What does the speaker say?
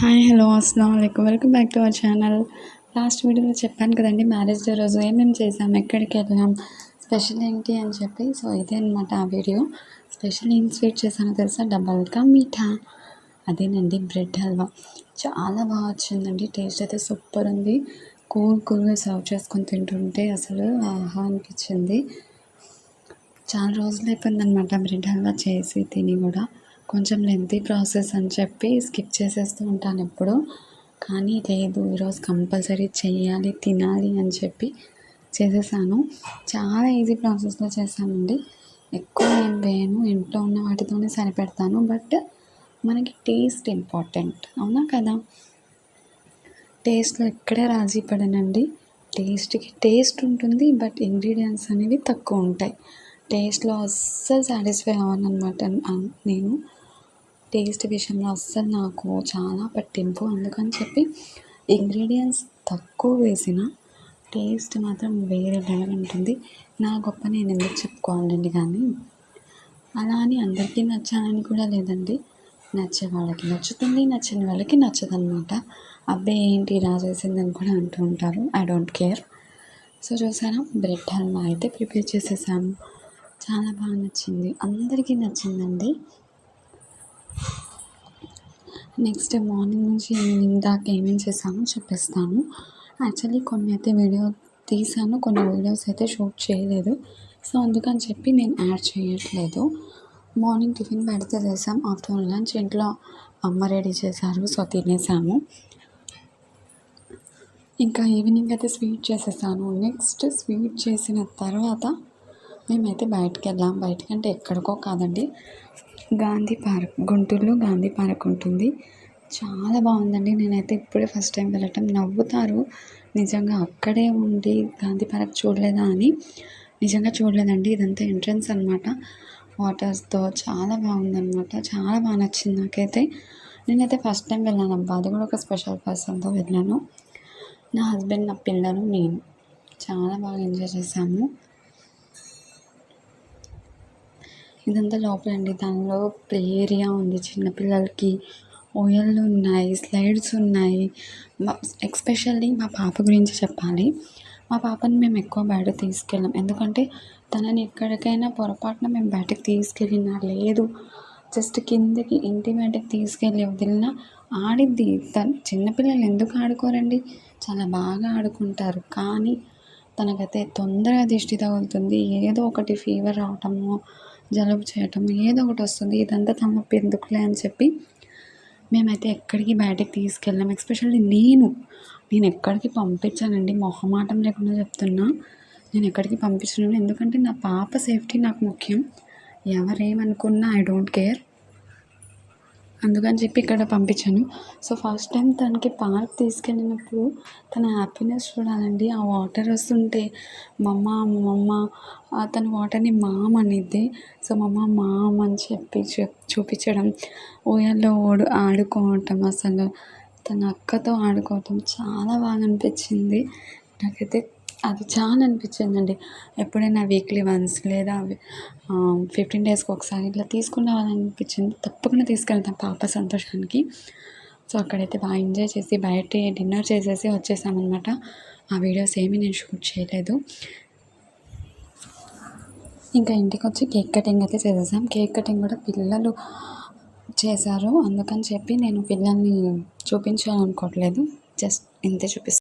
Hi hello అస్సలం అయికం welcome back to our channel last వీడియోలో చెప్పాను కదండి మ్యారేజ్ డే రోజు ఏమేమి చేసాం ఎక్కడికి వెళ్ళాం స్పెషల్ ఏంటి అని చెప్పి. సో ఇదే అనమాట ఆ వీడియో స్పెషల్ ఏం స్వీట్ చేశానో తెలుసా? డబల్గా మీఠా. అదేనండి బ్రెడ్ హల్వా. చాలా బాగా వచ్చిందండి టేస్ట్ అయితే సూపర్ ఉంది. కూల్ కూల్గా సర్వ్ చేసుకొని తింటుంటే అసలు ఆహా అనిపించింది. చాలా రోజులు అయిపోయిందనమాట బ్రెడ్ హల్వా చేసి తిని కూడా. కొంచెం లెంతీ ప్రాసెస్ అని చెప్పి స్కిప్ చేసేస్తూ ఉంటాను ఎప్పుడు. కానీ లేదు ఈరోజు కంపల్సరీ చేయాలి తినాలి అని చెప్పి చేసేసాను. చాలా ఈజీ ప్రాసెస్లో చేశానండి. ఎక్కువ ఏం వేయను ఇంట్లో ఉన్న వాటితోనే సరిపెడతాను. బట్ మనకి టేస్ట్ ఇంపార్టెంట్ అవునా కదా? టేస్ట్లో ఎక్కడే రాజీ పడనండి. టేస్ట్కి టేస్ట్ ఉంటుంది బట్ ఇంగ్రీడియంట్స్ అనేవి తక్కువ ఉంటాయి. టేస్ట్లో అస్సలు సాటిస్ఫై అవ్వను అనమాట నేను. టేస్ట్ విషయంలో అస్సలు నాకు చాలా పట్టింపు. అందుకని చెప్పి ఇంగ్రీడియంట్స్ తక్కువ వేసిన టేస్ట్ మాత్రం వేరే లెవెల్ ఉంటుంది. నా గొప్ప నేను ఎందుకు చెప్పుకోవాలండి కానీ? అలా అని అందరికీ నచ్చాలని కూడా లేదండి. నచ్చే వాళ్ళకి నచ్చుతుంది నచ్చని వాళ్ళకి నచ్చదనమాట అబ్బాయి ఏంటి ఇలా చేసిందని కూడా అంటూ ఉంటారు. ఐ డోంట్ కేర్ సో చూసారా బ్రెడ్ హల్వా అయితే ప్రిపేర్ చేసేసాము చాలా బాగా నచ్చింది. అందరికీ నచ్చిందండి. నెక్స్ట్ మార్నింగ్ నుంచి ఈవినింగ్ దాకా ఏమేమి చేశామో చెప్పేస్తాను. యాక్చువల్లీ కొన్ని అయితే వీడియో తీసాను కొన్ని వీడియోస్ అయితే షూట్ చేయలేదు. సో అందుకని చెప్పి నేను యాడ్ చేయట్లేదు. మార్నింగ్ టిఫిన్ పెడితే చేసాం ఆఫ్టర్నూన్ లంచ్ ఇంట్లో అమ్మ రెడీ చేశారు సో తినేసాము. ఇంకా ఈవినింగ్ అయితే స్వీట్ చేసేసాను. నెక్స్ట్ స్వీట్ చేసిన తర్వాత మేమైతే బయటకు వెళ్ళాం. బయటకంటే ఎక్కడికో కాదండి. గాంధీ పార్క్ గుంటూరులో గాంధీ పార్క్ ఉంటుంది. చాలా బాగుందండి. నేనైతే ఇప్పుడే ఫస్ట్ టైం వెళ్ళటం నవ్వుతారు. నిజంగా అక్కడే ఉండి గాంధీ పార్క్ చూడలేదా అని నిజంగా చూడలేదండి. ఇదంతా ఎంట్రన్స్ అనమాట వాటర్స్తో చాలా బాగుందనమాట చాలా బాగా నచ్చింది నాకైతే. నేనైతే ఫస్ట్ టైం వెళ్ళాను అబ్బా అది కూడా ఒక స్పెషల్ పర్సన్తో వెళ్ళాను. నా హస్బెండ్ నా పిల్లలు నేను. చాలా బాగా ఎంజాయ్ చేశాము. ఇదంతా లోపల అండి. దానిలో ప్లే ఏరియా ఉంది చిన్నపిల్లలకి ఓయల్లు ఉన్నాయి స్లైడ్స్ ఉన్నాయి. ఎక్స్పెషల్లీ మా పాప గురించి చెప్పాలి. మా పాపని మేము ఎక్కువ బయట తీసుకెళ్ళాం. ఎందుకంటే తనని ఎక్కడికైనా పొరపాటున మేము బయటకు తీసుకెళ్ళినా లేదు. జస్ట్ కిందకి ఇంటి బయటకు తీసుకెళ్ళి వదిలినా ఆడిద్ది. తను చిన్నపిల్లలు ఎందుకు ఆడుకోరండి? చాలా బాగా ఆడుకుంటారు. కానీ తనకైతే తొందరగా దిష్టి తగులుతుంది ఏదో ఒకటి ఫీవర్ రావటము జలుబు చేయటం ఏదో ఒకటి వస్తుంది. ఇదంతా తమ ఎందుకులే అని చెప్పి మేమైతే ఎక్కడికి బయటకు తీసుకెళ్ళాం ఎస్పెషల్లీ నేను. నేను ఎక్కడికి పంపించానండి? మొహమాటం లేకుండా చెప్తున్నా. నేను ఎక్కడికి పంపించను. ఎందుకంటే నా పాప సేఫ్టీ నాకు ముఖ్యం. ఎవరేమనుకున్నా ఐ డోంట్ కేర్ అందుకని చెప్పి ఇక్కడ పంపించాను. సో ఫస్ట్ టైం తనకి పార్క్ తీసుకెళ్ళినప్పుడు తన హ్యాపీనెస్ చూడాలండి. ఆ వాటర్ వస్తుంటే మమ్మ మమ్మ తన వాటర్ని మామ్ అనిద్ది. సో మమ్మ మామ్ అని చెప్పి చూపించడం ఊయల్లో ఓడు ఆడుకోవటం అసలు. తన అక్కతో ఆడుకోవటం చాలా బాగా అనిపించింది. నాకైతే అది చాలా అనిపించిందండి. ఎప్పుడైనా వీక్లీ వన్స్ లేదా ఫిఫ్టీన్ డేస్కి ఒకసారి ఇట్లా తీసుకున్నావాలని అనిపించింది తప్పకుండా తీసుకెళ్తాం పాప సంతోషానికి. సో అక్కడైతే బాగా ఎంజాయ్ చేసి బయట డిన్నర్ చేసేసి వచ్చేసామన్నమాట. ఆ వీడియోస్ ఏమీ నేను షూట్ చేయలేదు. ఇంకా ఇంటికి వచ్చి కేక్ కటింగ్ అయితే చేసేసాం. కేక్ కటింగ్ కూడా పిల్లలు చేశారు. అందుకని చెప్పి నేను పిల్లల్ని చూపించాలనుకోవట్లేదు. జస్ట్ ఇంతే చూపిస్తాను